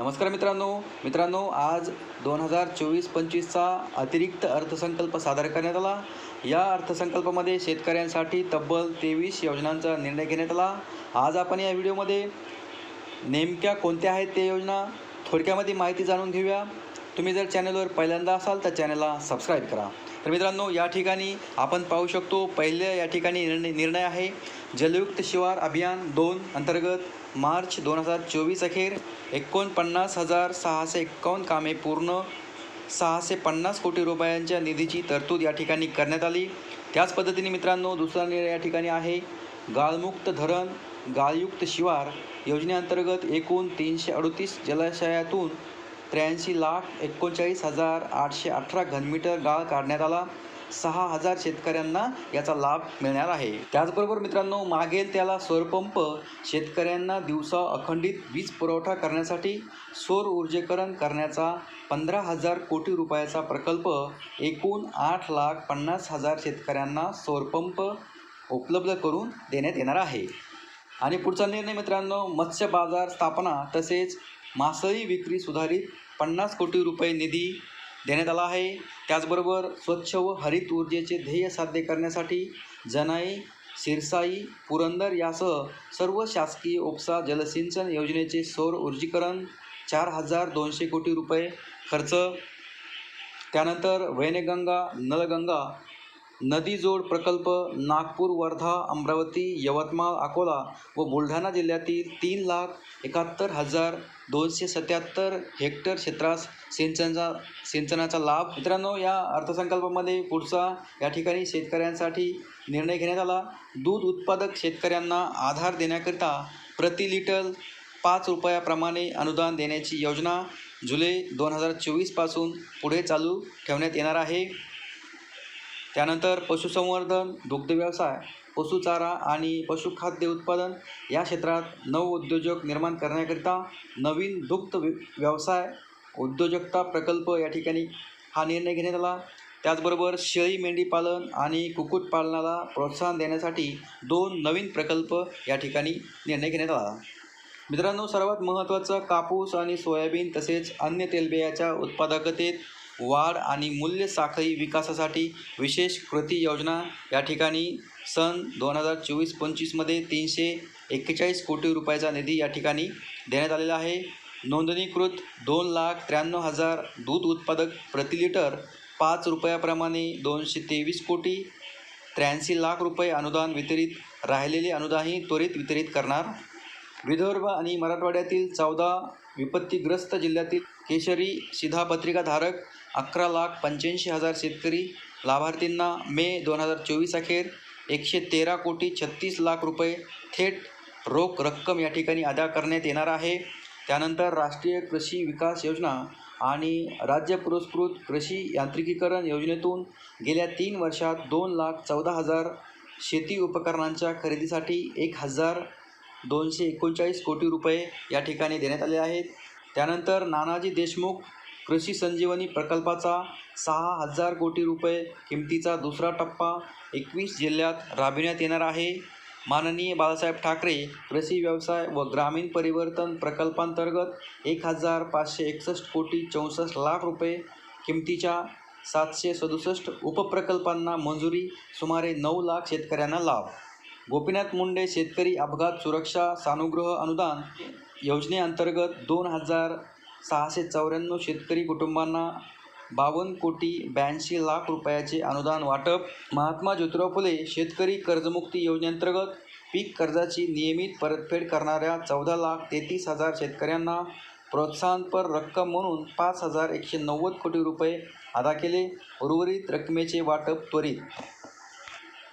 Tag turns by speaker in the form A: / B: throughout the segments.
A: नमस्कार मित्रांनो. मित्रांनो आज दोन हजार चोवीस पंचवीसचा अतिरिक्त अर्थसंकल्प सादर करण्यात आला. या अर्थसंकल्पामध्ये शेतकऱ्यांसाठी तब्बल तेवीस योजनांचा निर्णय घेण्यात आला. आज आपण या व्हिडिओमध्ये नेमक्या कोणत्या आहेत त्या योजना थोडक्यामध्ये माहिती जाणून घेऊया. तुम्ही जर चॅनलवर पहिल्यांदा असाल तर चॅनलला सबस्क्राईब करा. तर मित्रांनो या ठिकाणी आपण पाहू शकतो पहिल्या या ठिकाणी निर्णय निर्णय आहे. जलयुक्त शिवार अभियान दोन अंतर्गत मार्च दोन हजार चोवीस अखेर एकोणपन्नास हजार सहाशे एक्कावन्न कामे पूर्ण सहाशे पन्नास कोटी रुपयांच्या निधीची तरतूद या ठिकाणी करण्यात आली. त्याच पद्धतीने मित्रांनो दुसरा निर्णय या ठिकाणी आहे. गाळमुक्त धरण गाळयुक्त शिवार योजनेअंतर्गत एकूण तीनशे अडतीस जलाशयातून त्र्याऐंशी लाख एकोणचाळीस हजार आठशे अठरा घनमीटर गाळ काढण्यात आला. सहा हजार शेतकऱ्यांना याचा लाभ मिळणार आहे. त्याचबरोबर मित्रांनो मागेल त्याला सौरपंप. शेतकऱ्यांना दिवसा अखंडित वीज पुरवठा करण्यासाठी सौर ऊर्जेकरण करण्याचा पंधरा हजार कोटी रुपयाचा प्रकल्प. एकूण आठ लाख पन्नास हजार शेतकऱ्यांना सौरपंप उपलब्ध करून देण्यात येणार आहे. आणि पुढचा निर्णय मित्रांनो मत्स्य बाजार स्थापना तसेच मासळी विक्री सुधारित पन्नास कोटी रुपये निधी देण्यात आला आहे. त्याचबरोबर स्वच्छ व हरित ऊर्जेचे ध्येय साध्य करण्यासाठी जनाई सिरसाई पुरंदर यासह सर्व शासकीय उपसा जलसिंचन योजनेचे सौर ऊर्जीकरण चार हजार दोनशे कोटी रुपये खर्च. त्यानंतर वैनगंगा नलगंगा नदी जोड प्रकल्प नागपूर वर्धा अमरावती यवतमाळ अकोला व बुलढाणा जिल्ह्यातील तीन लाख एकाहत्तर हजार दोनशे सत्याहत्तर हेक्टर क्षेत्रास सिंचनाचा सिंचनाचा लाभ. मित्रांनो या अर्थसंकल्पामध्ये पुढचा या ठिकाणी शेतकऱ्यांसाठी निर्णय घेण्यात आला. दूध उत्पादक शेतकऱ्यांना आधार देण्याकरिता प्रति लिटर पाच रुपयाप्रमाणे अनुदान देण्याची योजना जुलै दोन हजार चोवीसपासून पुढे चालू ठेवण्यात येणार आहे. त्यानंतर पशुसंवर्धन दुग्धव्यवसाय पशुचारा आणि पशुखाद्य उत्पादन या क्षेत्रात नवउद्योजक निर्माण करण्याकरिता नवीन दुग्ध व्यवसाय उद्योजकता प्रकल्प या ठिकाणी हा निर्णय घेण्यात आला. त्याचबरोबर शेळी मेंढी पालन आणि कुक्कुटपालनाला प्रोत्साहन देण्यासाठी दोन नवीन प्रकल्प या ठिकाणी निर्णय घेण्यात आला. मित्रांनो सर्वात महत्त्वाचं कापूस आणि सोयाबीन तसेच अन्य तेलबियाच्या उत्पादकतेत वाढ आणि मूल्य साखळी विकासासाठी विशेष कृती योजना या ठिकाणी सन दोन हजार चोवीस पंचवीसमध्ये तीनशे एक्केचाळीस कोटी रुपयाचा निधी या ठिकाणी देण्यात आलेला आहे. नोंदणीकृत दोन लाख त्र्याण्णव हजार दूध उत्पादक प्रति लिटर पाच रुपयाप्रमाणे दोनशे तेवीस कोटी त्र्याऐंशी लाख रुपये अनुदान वितरित राहिलेले अनुदानही त्वरित वितरित करणार. विदर्भ आणि मराठवाड्यातील चौदा विपत्तीग्रस्त जिल्ह्यातील केशरी शिधापत्रिकाधारक अकरा लाख पंच्याऐंशी हजार शेतकरी लाभार्थींना मे दोन हजार चोवीस अखेर एकशे तेरा कोटी छत्तीस लाख रुपये थेट रोख रक्कम या ठिकाणी अदा करण्यात येणार आहे. त्यानंतर राष्ट्रीय कृषी विकास योजना आणि राज्य पुरस्कृत कृषी यांत्रिकीकरण योजनेतून गेल्या तीन वर्षात दोन लाख चौदा हजार शेती उपकरणांच्या खरेदीसाठी एक हजार दोनशे एकोणचाळीस कोटी रुपये या ठिकाणी देण्यात आले आहेत. त्यानंतर नानाजी देशमुख कृषी संजीवनी प्रकल्पाचा सहा हजार कोटी रुपये किमतीचा दुसरा टप्पा एकवीस जिल्ह्यात राबविण्यात येणार आहे. माननीय बाळासाहेब ठाकरे कृषी व्यवसाय व ग्रामीण परिवर्तन प्रकल्पांतर्गत एक हजार पाचशे एकसष्ट कोटी चौसष्ट लाख रुपये किमतीच्या सातशे सदुसष्ट उपप्रकल्पांना मंजुरी सुमारे नऊ लाख शेतकऱ्यांना लाभ. गोपीनाथ मुंडे शेतकरी अपघात सुरक्षा सानुग्रह अनुदान योजनेअंतर्गत दोन हजार सहाशे चौऱ्याण्णव शेतकरी कुटुंबांना बावन्न कोटी ब्याऐंशी लाख रुपयाचे अनुदान वाटप. महात्मा ज्योतिराव फुले शेतकरी कर्जमुक्ती योजनेअंतर्गत पीक कर्जाची नियमित परतफेड करणाऱ्या चौदा लाख तेहतीस हजार शेतकऱ्यांना प्रोत्साहनपर रक्कम म्हणून पाच हजार एकशे नव्वद कोटी रुपये अदा केले. उर्वरित रकमेचे वाटप त्वरित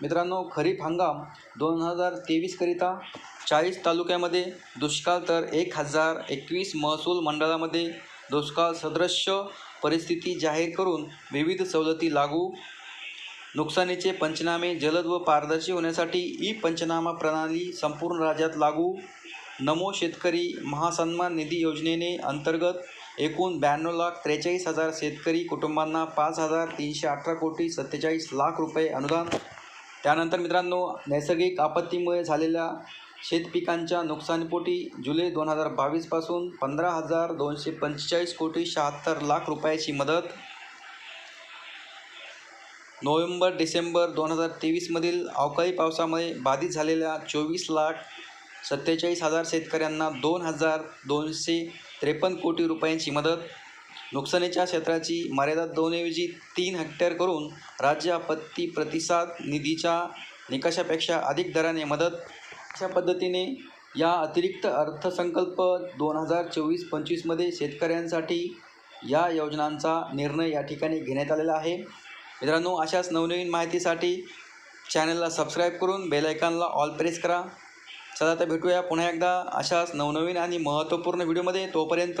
A: मित्रांनो खरीप हंगाम दोन हजार तेवीसकरिता चाळीस तालुक्यामध्ये दुष्काळ तर एक हजार एकवीस महसूल मंडळामध्ये दुष्काळ सदृश्य परिस्थिती जाहीर करून विविध सवलती लागू नुकसानीचे पंचनामे जलद व पारदर्शी होण्यासाठी ई पंचनामा प्रणाली संपूर्ण राज्यात लागू नमो शेतकरी महासन्मान निधी योजनेने अंतर्गत एकूण ब्याण्णव लाख त्रेचाळीस हजार शेतकरी कुटुंबांना पाच हजार तीनशे अठरा कोटी सत्तेचाळीस लाख रुपये अनुदान त्यानंतर मित्रांनो नैसर्गिक आपत्तीमुळे झालेल्या शेतपिकांच्या नुकसानीपोटी जुलै दोन हजार बावीसपासून पंधरा हजार दोनशे पंचेचाळीस कोटी शहात्तर लाख रुपयाची मदत. नोव्हेंबर डिसेंबर दोन हजार तेवीसमधील अवकाळी पावसामुळे बाधित झालेल्या चोवीस लाख सत्तेचाळीस हजार शेतकऱ्यांना दोन हजार दोनशे त्रेपन्न कोटी रुपयांची मदत. नुकसानीच्या क्षेत्राची मर्यादा दोनऐवजी तीन हेक्टर करून राज्य आपत्ती प्रतिसाद निधीच्या निकषापेक्षा अधिक दराने मदत अशा पद्धतीने या अतिरिक्त अर्थसंकल्प दोन हजार चोवीस पंचवीसमध्ये शेतकऱ्यांसाठी या योजनांचा निर्णय या ठिकाणी घेण्यात आलेला आहे. मित्रांनो अशाच नवनवीन माहितीसाठी चॅनलला सबस्क्राईब करून बेल आयकॉनला ऑल प्रेस करा. चला आता भेटूया पुन्हा एकदा अशाच नवनवीन आणि महत्त्वपूर्ण व्हिडिओमध्ये. तोपर्यंत